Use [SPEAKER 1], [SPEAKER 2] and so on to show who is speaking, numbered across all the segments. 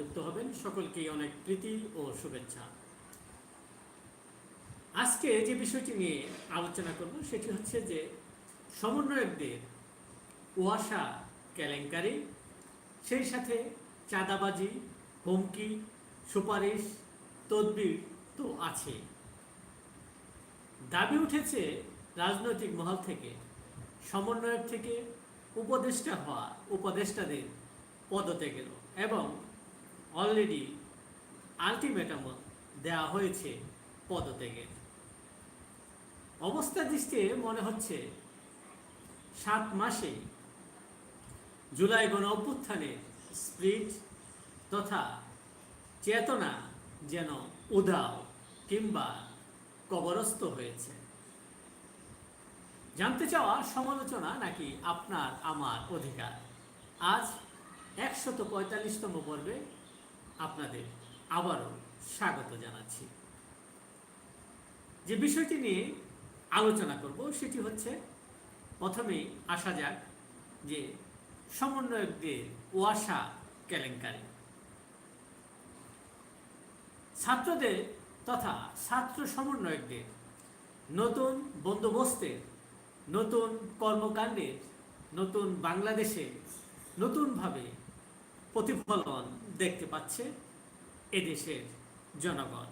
[SPEAKER 1] যুক্ত হবেন। সকলকেই অনেক প্রীতি ও শুভেচ্ছা। আজকে যে বিষয়টি নিয়ে আলোচনা করব, সেটি হচ্ছে যে সমন্বয়কদের ওয়াসা কেলেঙ্কারি, সেই সাথে চাঁদাবাজি, হুমকি, সুপারিশ, তদবির তো আছে। দাবি উঠেছে রাজনৈতিক মহল থেকে, সমন্বয়ক থেকে উপদেষ্টা হওয়া, উপদেষ্টাদের পদত্যাগের এবং অলরেডি আলটিমেটাম দেওয়া হয়েছে পদত্যাগের। অবস্থা দৃষ্টিতে মনে হচ্ছে সাত মাসে জুলাই গণ অভ্যুত্থানের স্প্রিট তথা চেতনা যেন উদাও কিংবা কবরস্থ হয়েছে। জানতে চাওয়া সমালোচনা নাকি আপনার আমার অধিকার? আজ একশত পঁয়তাল্লিশতম পর্বে আপনাদের আবারও স্বাগত জানাচ্ছি। যে বিষয়টি নিয়ে আলোচনা করব সেটি হচ্ছে, প্রথমেই আসা যাক যে সমন্বয়কদের ওয়াসা কেলেঙ্কারি। ছাত্রদের তথা ছাত্র সমন্বয়কদের নতুন বন্দোবস্তের, নতুন কর্মকাণ্ডের, নতুন বাংলাদেশে নতুনভাবে প্রতিফলন দেখতে পাচ্ছে এদেশের জনগণ।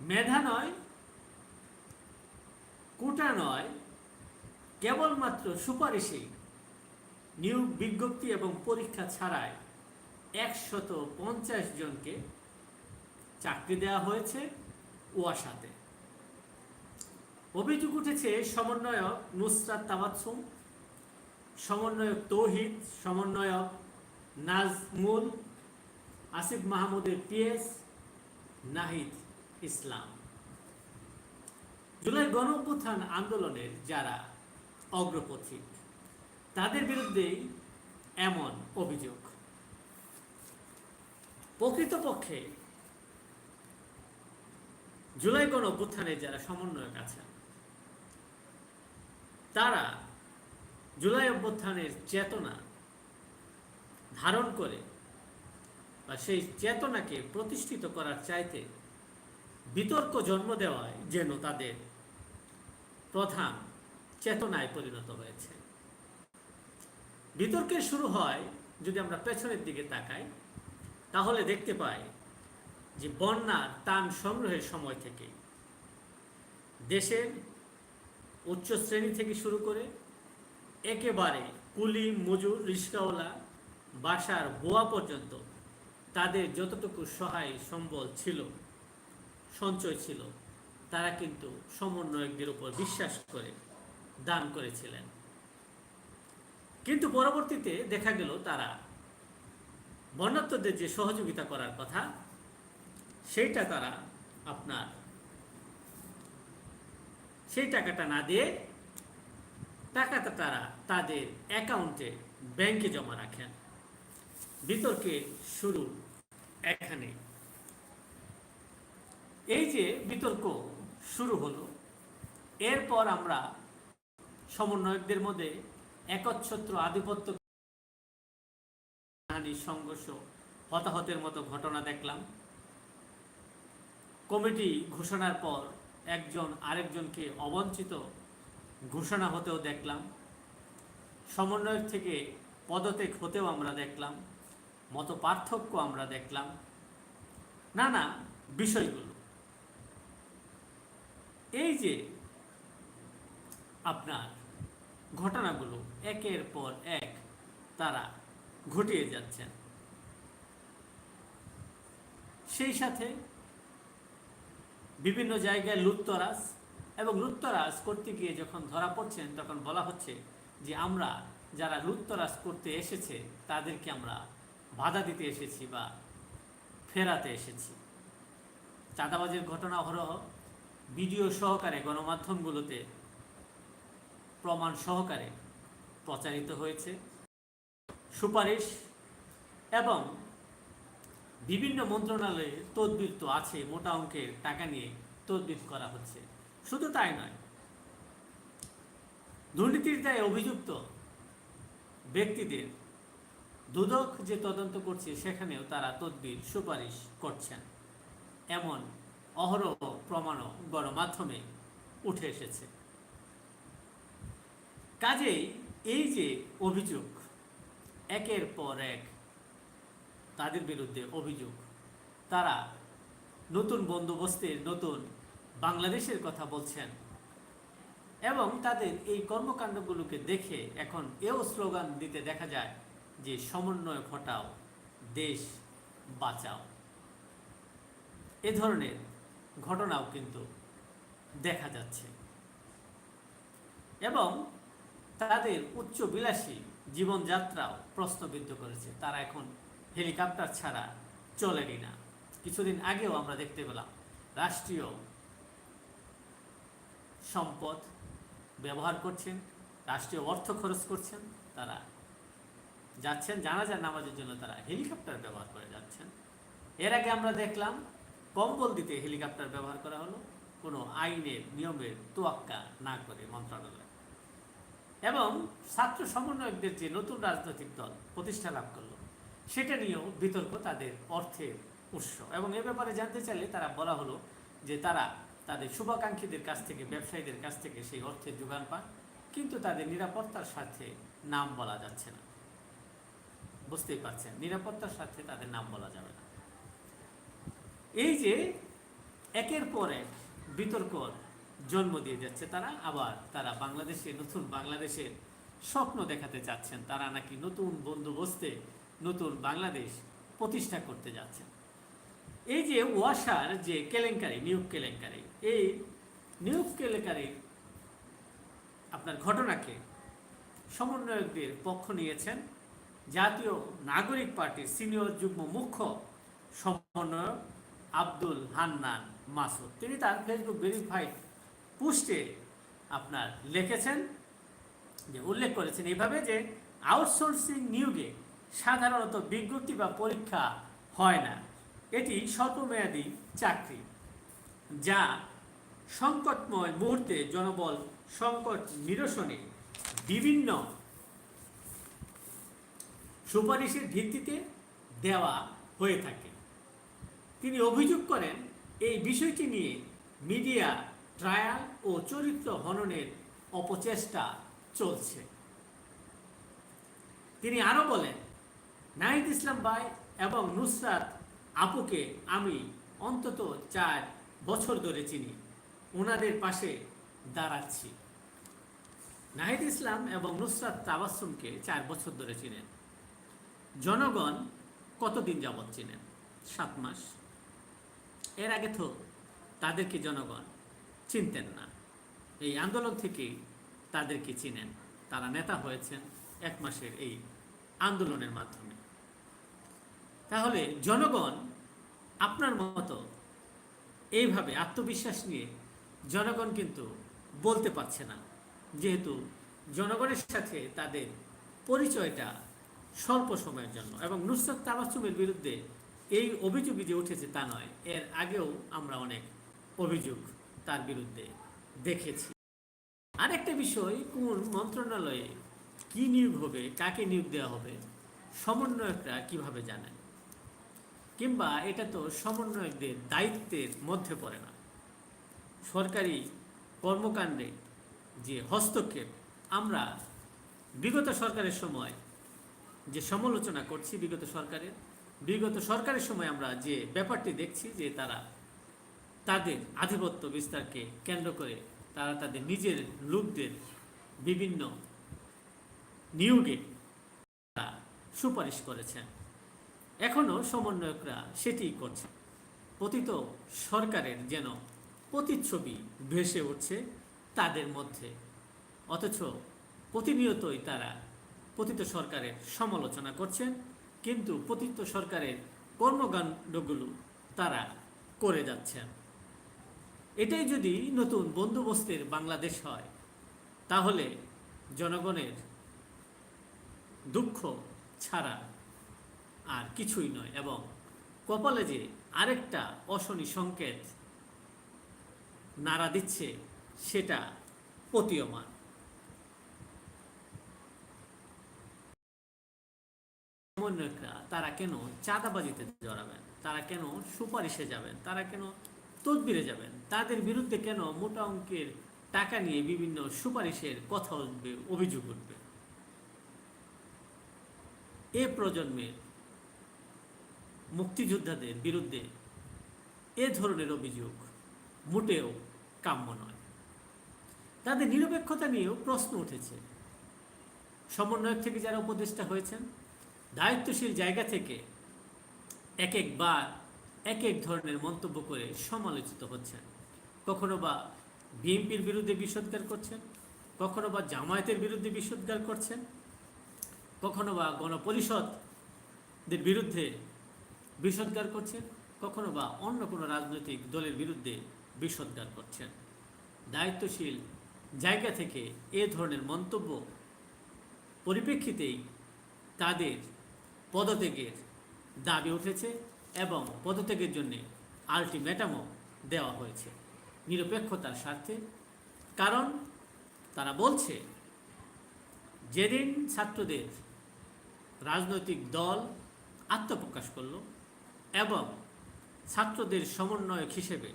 [SPEAKER 1] মেধা নয়, কোটা নয়, কেবলমাত্র সুপারিশেই নিয়োগ বিজ্ঞপ্তি এবং পরীক্ষা ছাড়াই একশত পঞ্চাশ জনকে চাকরি দেওয়া হয়েছে ওয়াসাতে। অভিযোগ উঠেছে, সমন্বয়ক নুসরাত তাবাৎসুম সমন্বয়ক তৌহিদ, সমন্বয়ক নাজমুল, আসিফ মাহমুদের পিএস, নাহিদ ইসলাম। জুলাই গণ আন্দোলনের যারা অগ্রপথিক, তাদের বিরুদ্ধেই এমন অভিযোগ। প্রকৃতপক্ষে জুলাই গণ যারা সমন্বয়ক আছেন, তারা জুলাই অভ্যুত্থানের চেতনা ধারণ করে বা সেই চেতনাকে প্রতিষ্ঠিত করার চাইতে বিতর্ক জন্ম দেওয়ায় যেন তাদের প্রধান চেতনায় পরিণত হয়েছে। বিতর্কের শুরু হয় যদি আমরা পেছনের দিকে তাকাই, তাহলে দেখতে পাই যে বন্যার টান সংগ্রহের সময় থেকে, দেশের উচ্চ শ্রেণি থেকে শুরু করে একেবারে কুলি, মজুর, রিস্কাওয়ালা বাসার বোয়া পর্যন্ত তাদের যতটুকু সহায় সম্বল ছিল, সঞ্চয় ছিল, তারা কিন্তু সমন্বয়কদের উপর বিশ্বাস করে দান করেছিলেন। কিন্তু পরবর্তীতে দেখা গেল তারা বন্যাত্মদের যে সহযোগিতা করার কথা, সেইটা তারা আপনার, সেই টাকাটা না দিয়ে টাকাটা তারা তাদের অ্যাকাউন্টে ব্যাংকে জমা রাখেন। বিতর্কের শুরু এখানে। এই যে বিতর্ক শুরু হলো, এরপর আমরা সমন্বয়কদের মধ্যে একচ্ছত্র আধিপত্য সংঘর্ষ হতাহতের মতো ঘটনা দেখলাম। কমিটি ঘোষণার পর একজন আরেকজনকে অবঞ্চিত ঘোষণা হতেও দেখলাম। সমন্বয়ক থেকে পদত্যাগ হতেও আমরা দেখলাম। মত পার্থক্য আমরা দেখলাম। নানা বিষয়গুলো। এই যে আপনার ঘটনাগুলো একের পর এক তারা ঘটিয়ে যাচ্ছেন। সেই সাথে বিভিন্ন জায়গায় লুত্তরাজ এবং লুত্তরাজ করতে গিয়ে যখন ধরা পড়ছেন, তখন বলা হচ্ছে যে আমরা যারা লুত্তরাজ করতে এসেছে, তাদেরকে আমরা বাধা দিতে এসেছি বা ফেরাতে এসেছি। চাঁদাবাজের ঘটনা অহরহ ভিডিও সহকারে, গণমাধ্যমগুলোতে প্রমাণ সহকারে প্রচারিত হয়েছে। সুপারিশ এবং বিভিন্ন মন্ত্রণালয়ে তদবির তো আছে, মোটা অঙ্কের টাকা নিয়ে তদবির করা হচ্ছে। শুধু তাই নয়, দুর্নীতির দায়ে অভিযুক্ত ব্যক্তিদের দুদক যে তদন্ত করছে, সেখানেও তারা তদবির সুপারিশ করছেন। এমন অহরহ প্রমাণও গণমাধ্যমে উঠে এসেছে। কাজেই এই যে অভিযোগ, একের পর এক তাদের বিরুদ্ধে অভিযোগ, তারা নতুন বন্দোবস্তের নতুন বাংলাদেশের কথা বলছেন। এবং তাদের এই কর্মকাণ্ডগুলোকে দেখে এখন এও স্লোগান দিতে দেখা যায় যে সমন্বয় ঘটাও, দেশ বাঁচাও। এ ধরনের ঘটনাও কিন্তু দেখা যাচ্ছে। এবং তাদের উচ্চ বিলাসী জীবনযাত্রাও প্রশ্নবিদ্ধ করেছে। তারা এখন হেলিকপ্টার ছাড়া চলেনি না কিছুদিন আগেও আমরা দেখতে পেলাম, রাষ্ট্রীয় সম্পদ ব্যবহার করছেন, রাষ্ট্রীয় অর্থ খরচ করছেন, তারা যাচ্ছেন, জানাজার নামাজের জন্য তারা হেলিকপ্টার ব্যবহার করে যাচ্ছেন। এর আগে আমরা দেখলাম, কম্বল দিতে হেলিকপ্টার ব্যবহার করা হলো, কোনো আইনের, নিয়মের তোয়াক্কা না করে মন্ত্রণালয়। এবং ছাত্র সমন্বয়কদের যে নতুন রাজনৈতিক দল প্রতিষ্ঠা লাভ করল, সেটা নিয়েও বিতর্ক তাদের অর্থের উৎস। এবং এ ব্যাপারে জানতে চাইলে তারা বলা হলো যে তারা তাদের শুভাকাঙ্ক্ষীদের কাছ থেকে, ব্যবসায়ীদের কাছ থেকে সেই অর্থের যোগান পান, কিন্তু তাদের নিরাপত্তার সাথে নাম বলা যাচ্ছে না। বুঝতেই পারছেন, নিরাপত্তার সাথে তাদের নাম বলা যাবে না। এই যে একের পর এক বিতর্ক জন্ম দিয়ে যাচ্ছে তারা, আবার তারা বাংলাদেশে, নতুন বাংলাদেশের স্বপ্ন দেখাতে চাচ্ছেন, তারা নাকি নতুন বন্ধু বন্দোবস্তে নতুন বাংলাদেশ প্রতিষ্ঠা করতে যাচ্ছেন। এই যে ওয়াসার যে কেলেঙ্কারি, নিয়োগ কেলেঙ্কারি, এই নিয়োগ কেলেঙ্কারির আপনার ঘটনাকে সমন্বয়কদের পক্ষ নিয়েছেন জাতীয় নাগরিক পার্টির সিনিয়র যুগ্ম মুখ্য সমন্বয়ক আব্দুল হান্নান মাসুদ। তিনি তার ফেসবুক ভেরিফাইড পোস্টে আপনার লিখেছেন যে, উল্লেখ করেছেন এইভাবে যে আউটসোর্সিং নিয়োগে সাধারণত বিজ্ঞপ্তি বা পরীক্ষা হয় না। এটি স্বল্পমেয়াদী চাকরি, যা সংকটময় মুহূর্তে জনবল সংকট নিরসনে বিভিন্ন সুপারিশের ভিত্তিতে দেওয়া হয়ে থাকে। তিনি অভিযোগ করেন, এই বিষয়টি নিয়ে মিডিয়া ট্রায়াল ও চরিত্র হননের অপচেষ্টা চলছে। তিনি আরও বলেন, নাহিদ ইসলাম ভাই এবং নুসরাত আপুকে আমি অন্তত চার বছর ধরে চিনি। ওনাদের পাশে দাঁড়াচ্ছি। নাহিদ ইসলাম এবং নুসরাত তাবাসুমকে চার বছর ধরে চিনেন। জনগণ কতদিন যাবৎ চিনেন? সাত মাস। এর আগে তো তাদেরকে জনগণ চিনতেন না। এই আন্দোলন থেকেই তাদেরকে চিনেন। তারা নেতা হয়েছেন এক মাসের এই আন্দোলনের মাধ্যমে। তাহলে জনগণ আপনার মতো এইভাবে আত্মবিশ্বাস নিয়ে জনগণ কিন্তু বলতে পারছে না। যেহেতু জনগণের সাথে তাদের পরিচয়টা স্বল্প সময়ের জন্য এবং নুসরাত তাবাসুমের বিরুদ্ধে এই অভিযোগই যে উঠেছে তা নয়, এর আগেও আমরা অনেক অভিযোগ তার বিরুদ্ধে দেখেছি। আরেকটা বিষয়, কোন মন্ত্রণালয়ে কি নিয়োগ হবে, কাকে নিয়োগ দেওয়া হবে, সমন্বয়করা কীভাবে জানেন? কিংবা এটা তো সমন্বয়কদের দায়িত্বের মধ্যে পড়ে না। সরকারি কর্মকাণ্ডে যে হস্তক্ষেপ, আমরা বিগত সরকারের সময় যে সমালোচনা করছি বিগত সরকারের বিগত সরকারের সময় আমরা যে ব্যাপারটি দেখছি যে তারা তাদের আধিপত্য বিস্তারকে কেন্দ্র করে তারা তাদের নিজের লোকদের বিভিন্ন নিয়োগে সুপারিশ করেছেন। এখনও সমন্বয়করা সেটিই করছে। পতিত সরকারের যেন প্রতিচ্ছবি ভেসে উঠছে তাদের মধ্যে। অথচ প্রতিনিয়তই তারা পতিত সরকারের সমালোচনা করছেন, কিন্তু পতিত সরকারের কর্মকাণ্ডগুলো তারা করে যাচ্ছেন। এটাই যদি নতুন বন্দোবস্তের বাংলাদেশ হয়, তাহলে জনগণের দুঃখ ছাড়া আর কিছুই নয় এবং কপালে যে আরেকটা অশনি সংকেত নাড়া দিচ্ছে, সেটা প্রতীয়মান। তারা কেন চাঁদাবাজিতে জড়াবেন? তারা কেন সুপারিশে যাবেন? তারা কেন তদবিরে যাবেন? তাদের বিরুদ্ধে কেন মোটা অঙ্কের টাকা নিয়ে বিভিন্ন সুপারিশের কথা উঠবে, অভিযোগ উঠবে? এ প্রজন্মের মুক্তিযোদ্ধাদের বিরুদ্ধে এ ধরনের অভিযোগ মোটেও কাম্য নয়। তাদের নিরপেক্ষতা নিয়েও প্রশ্ন উঠেছে। সমন্বয়ক থেকে যারা উপদেষ্টা হয়েছেন, দায়িত্বশীল জায়গা থেকে এক একবার এক এক ধরনের মন্তব্য করে সমালোচিত হচ্ছেন। কখনো বা বিএনপির বিরুদ্ধে বিষোদ্গার করছেন, কখনো বা জামায়াতের বিরুদ্ধে বিষোদ্গার করছেন, কখনো বা গণপরিষদের বিরুদ্ধে বিষোদ্গার করছেন, কখনো বা অন্য কোনো রাজনৈতিক দলের বিরুদ্ধে বিষোদ্গার করছেন। দায়িত্বশীল জায়গা থেকে এ ধরনের মন্তব্য পরিপ্রেক্ষিতেই তাদের পদত্যাগের দাবি উঠেছে এবং পদত্যাগের জন্য আলটিমেটামও দেওয়া হয়েছে নিরপেক্ষতার স্বার্থে। কারণ তারা বলছে, যেদিন ছাত্রদের রাজনৈতিক দল আত্মপ্রকাশ করল এবং ছাত্রদের সমন্বয়ক হিসেবে,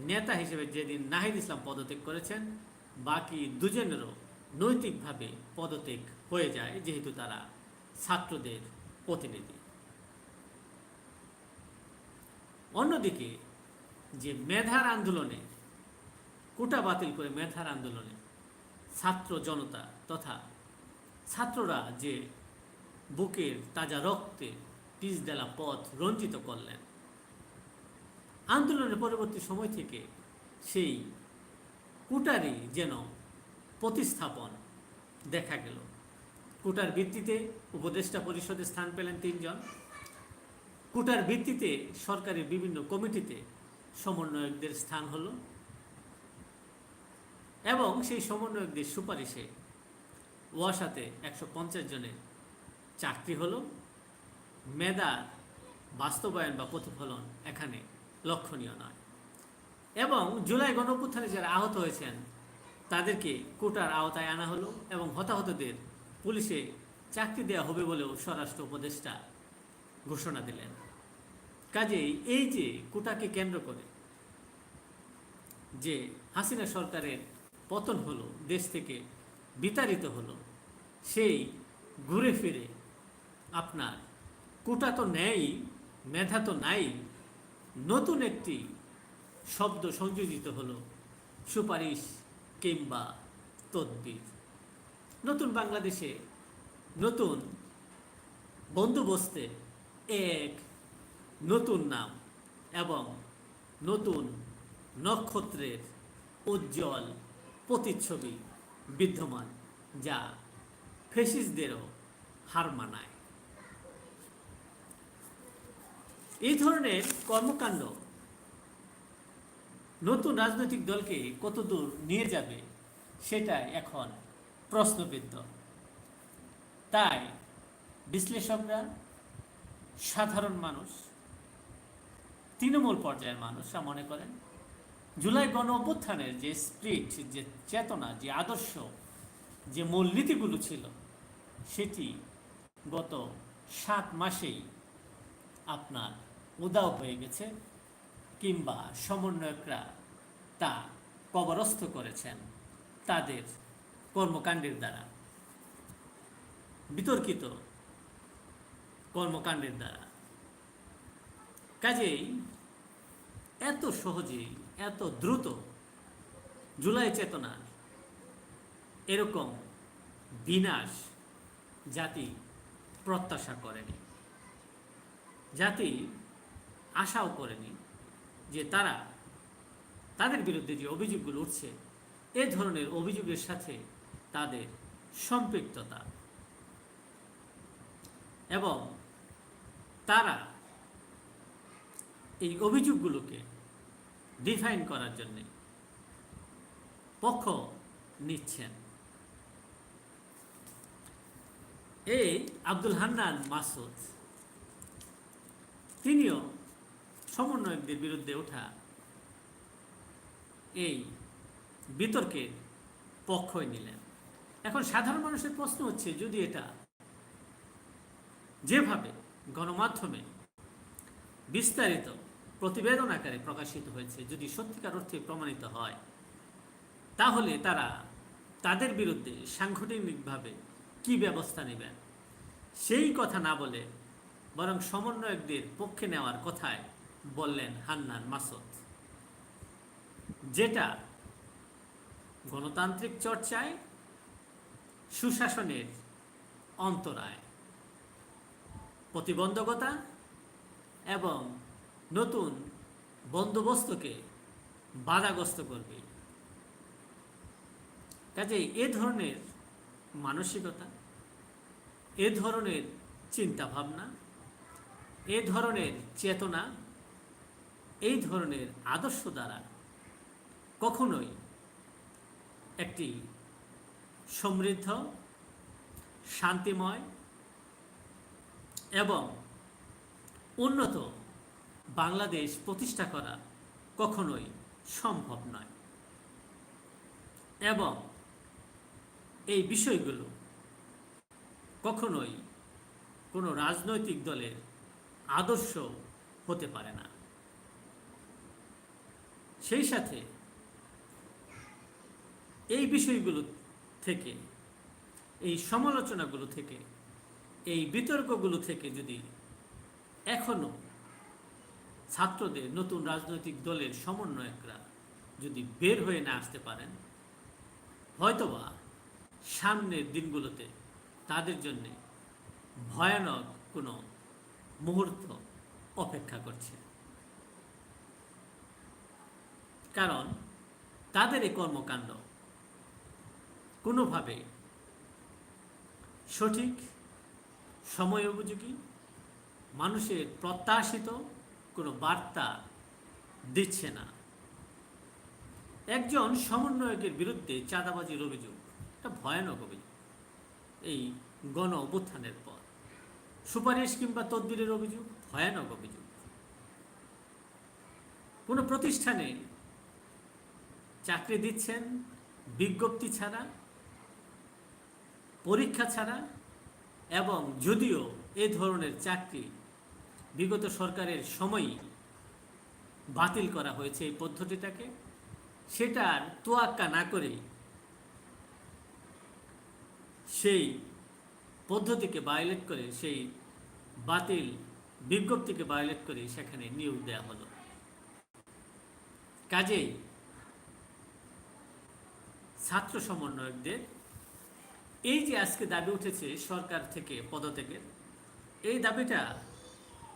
[SPEAKER 1] নেতা হিসেবে যেদিন নাহিদ ইসলাম পদত্যাগ করেছেন, বাকি দুজনেরও নৈতিকভাবে পদত্যাগ হয়ে যায়, যেহেতু তারা ছাত্রদের প্রতিনিধি। অন্যদিকে যে মেধার আন্দোলনে, কোটা বাতিল করে মেধার আন্দোলনে ছাত্র জনতা তথা ছাত্ররা যে বুকের তাজা রক্তে পিস দেলা পথ রঞ্জিত করলেন। আন্দোলনের পরবর্তী সময় থেকে সেই কুটারি যেন প্রতিস্থাপন দেখা গেল। কুটার ভিত্তিতে উপদেষ্টা পরিষদে স্থান পেলেন তিনজন। কুটার ভিত্তিতে সরকারের বিভিন্ন কমিটিতে সমন্বয়কদের স্থান হলো এবং সেই সমন্বয়কদের সুপারিশে ওয়াসাতে একশো পঞ্চাশ জনের চাকরি হলো। মেধার বাস্তবায়ন বা প্রতিফলন এখানে লক্ষণীয় নয়। এবং জুলাই গণঅভ্যুত্থানে যারা আহত হয়েছেন, তাদেরকে কোটার আওতায় আনা হলো এবং হতাহতদের পুলিশে চাকরি দেওয়া হবে বলেও স্বরাষ্ট্র উপদেষ্টা ঘোষণা দিলেন। কাজেই এই যে কোটাকে কেন্দ্র করে যে হাসিনা সরকারের পতন হলো, দেশ থেকে বিতাড়িত হলো, সেই ঘুরে ফিরে আপনার কোটা তো নেই, মেধা তো নাই। নতুন একটি শব্দ সংযোজিত হলো, সুপারিশ কিংবা তদ্বির। নতুন বাংলাদেশে নতুন বন্দোবস্তে এক নতুন নাম এবং নতুন নক্ষত্রের উজ্জ্বল প্রতিচ্ছবি বিদ্যমান, যা ফেসিসদেরও হার মানায়। এই ধরনের কর্মকাণ্ড নতুন রাজনৈতিক দলকে কতদূর নিয়ে যাবে, সেটা এখন প্রশ্নবিদ্ধ। তাই বিশ্লেষকরা, সাধারণ মানুষ, তৃণমূল পর্যায়ের মানুষরা মনে করেন, জুলাই গণ অভ্যুত্থানের যে স্প্রিট যে চেতনা, যে আদর্শ, যে মূলনীতিগুলো ছিল, সেটি গত সাত মাসেই আপনার উদাও হয়ে গেছে, কিংবা সমন্বয়করা তা কবরস্থ করেছেন তাদের কর্মকাণ্ডের দ্বারা। বিতর্কিত কর্মকাণ্ডের দ্বারা। কাজেই এত সহজেই, এত দ্রুত জুলাই চেতনার এরকম বিনাশ জাতি প্রত্যাশা করেনি। জাতি আশাও করেনি যে তারা তাদের বিরুদ্ধে যে অভিযোগগুলো উঠছে, এ ধরনের অভিযোগের সাথে তাদের সম্পৃক্ততা। এবং তারা এই অভিযোগগুলোকে ডিফাইন করার জন্যে পক্ষ নিচ্ছেন। এই আব্দুল হান্নান মাসুদ, তিনিও সমন্বয়কদের বিরুদ্ধে ওঠা এই বিতর্কের পক্ষই নিলেন। এখন সাধারণ মানুষের প্রশ্ন হচ্ছে, যদি এটা যেভাবে গণমাধ্যমে বিস্তারিত প্রতিবেদন আকারে প্রকাশিত হয়েছে, যদি সত্যিকার অর্থে প্রমাণিত হয়, তাহলে তারা তাদের বিরুদ্ধে সাংগঠনিকভাবে কি ব্যবস্থা নেবেন? সেই কথা না বলে বরং সমন্বয়কদের পক্ষে নেওয়ার কথায় বললেন, হান্নান, মাসুদ। যেটা গণতান্ত্রিক চর্চায়, সুশাসনের অন্তরায়। প্রতিবন্ধকতা এবং নতুন বন্দোবস্তকে বাধাগ্রস্ত করবে। কাজেই এ ধরনের মানসিকতা, এ ধরনের চিন্তাভাবনা, এ ধরনের চেতনা এই ধরনের আদর্শ দ্বারা কখনোই একটি সমৃদ্ধ, শান্তিময় এবং উন্নত বাংলাদেশ প্রতিষ্ঠা করা কখনোই সম্ভব নয়। এবং এই বিষয়গুলো কখনোই কোনো রাজনৈতিক দলের আদর্শ হতে পারে না। সেই সাথে এই বিষয়গুলো থেকে, এই সমালোচনাগুলো থেকে, এই বিতর্কগুলো থেকে যদি এখনও ছাত্রদের, নতুন রাজনৈতিক দলের সমন্বয়করা যদি বের হয়ে না আসতে পারেন, হয়তোবা সামনের দিনগুলোতে তাদের জন্যে ভয়ানক কোনো মুহূর্ত অপেক্ষা করছে। কারণ তাদের এই কর্মকাণ্ড কোনোভাবে সঠিক, সময় উপযোগী, মানুষের প্রত্যাশিত কোনো বার্তা দিচ্ছে না। একজন সমন্বয়কের বিরুদ্ধে চাঁদাবাজির অভিযোগ, একটা ভয়ানক অভিযোগ, এই গণ অভ্যুত্থানের পর। সুপারিশ কিংবা তদবিরের অভিযোগ, ভয়ানক অভিযোগ। কোনো প্রতিষ্ঠানে চাকরি দিচ্ছেন, বিজ্ঞপ্তি ছাড়া, পরীক্ষা ছাড়া, এবং যদিও এ ধরনের চাকরি বিগত সরকারের সময়ই বাতিল করা হয়েছে এই পদ্ধতিটাকে, সেটার তোয়াক্কা না করেই সেই পদ্ধতিকে ভায়োলেট করে, সেই বাতিল বিজ্ঞপ্তিকে ভায়োলেট করে সেখানে নিয়োগ দেওয়া হলো। কাজেই ছাত্র সমন্বয়কদের। এই যে আজকে দাবি উঠেছে সরকার থেকে, পদত্যাগের, এই দাবিটা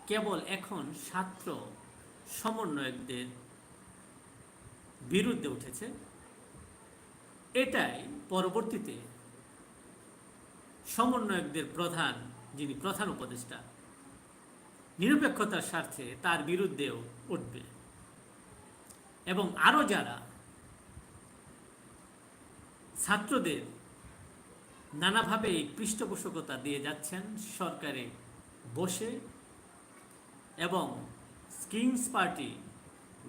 [SPEAKER 1] কেবল এখন ছাত্র সমন্বয়কদের বিরুদ্ধে উঠেছে। এটাই পরবর্তীতে সমন্বয়কদের প্রধান, যিনি প্রধান উপদেষ্টা, নিরপেক্ষতার স্বার্থে তার বিরুদ্ধেও উঠবে। এবং আরও যারা ছাত্রদের নানাভাবে পৃষ্ঠপোষকতা দিয়ে যাচ্ছেন সরকারে বসে এবং কিংস পার্টি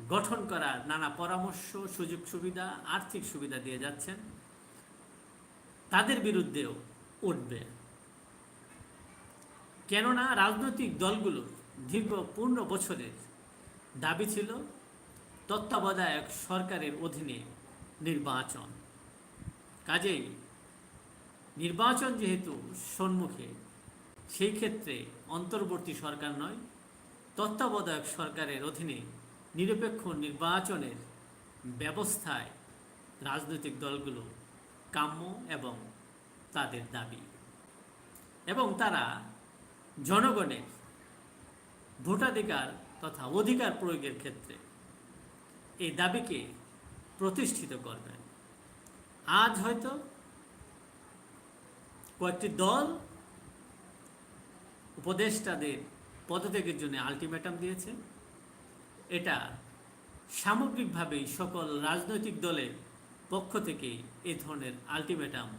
[SPEAKER 1] গঠন করার নানা পরামর্শ, সুযোগ সুবিধা, আর্থিক সুবিধা দিয়ে যাচ্ছেন। তাদের বিরুদ্ধেও উঠবে। কেননা রাজনৈতিক দলগুলো দীর্ঘ পূর্ণ বছরের দাবি ছিল তত্ত্বাবধায়ক সরকারের অধীনে নির্বাচন। কাজেই নির্বাচন যেহেতু সম্মুখে, সেই ক্ষেত্রে অন্তর্বর্তী সরকার নয়, তত্ত্বাবধায়ক সরকারের অধীনে নিরপেক্ষ নির্বাচনের ব্যবস্থায় রাজনৈতিক দলগুলো কাম্য এবং তাদের দাবি। এবং তারা জনগণের ভোটাধিকার তথা অধিকার প্রয়োগের ক্ষেত্রে এই দাবিকে প্রতিষ্ঠিত করবেন। আজ হয়তো কয়েকটি দল উপদেষ্টাদের পদত্যাগের জন্য আলটিমেটাম দিয়েছে। এটা সামগ্রিকভাবেই সকল রাজনৈতিক দলের পক্ষ থেকে এ ধরনের আলটিমেটাম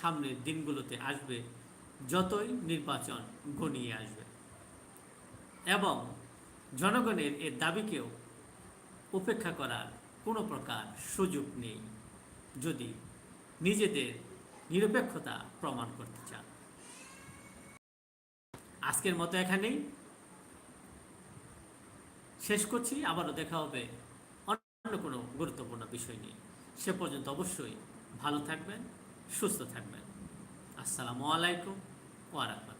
[SPEAKER 1] সামনের দিনগুলোতে আসবে, যতই নির্বাচন ঘনিয়ে আসবে। এবং জনগণের এর দাবিকেও উপেক্ষা করার কোনো প্রকার সুযোগ নেই। যদি নিজেদের নিরপেক্ষতা প্রমাণ করতে চান। আজকের মতো এখানেই। শেষ করছি, আবারও দেখা হবে অন্য কোনো গুরুত্বপূর্ণ বিষয় নিয়ে। সে পর্যন্ত অবশ্যই ভালো থাকবেন, সুস্থ থাকবেন। আসসালামু আলাইকুম, ওয়া রাহমাতুল্লাহ।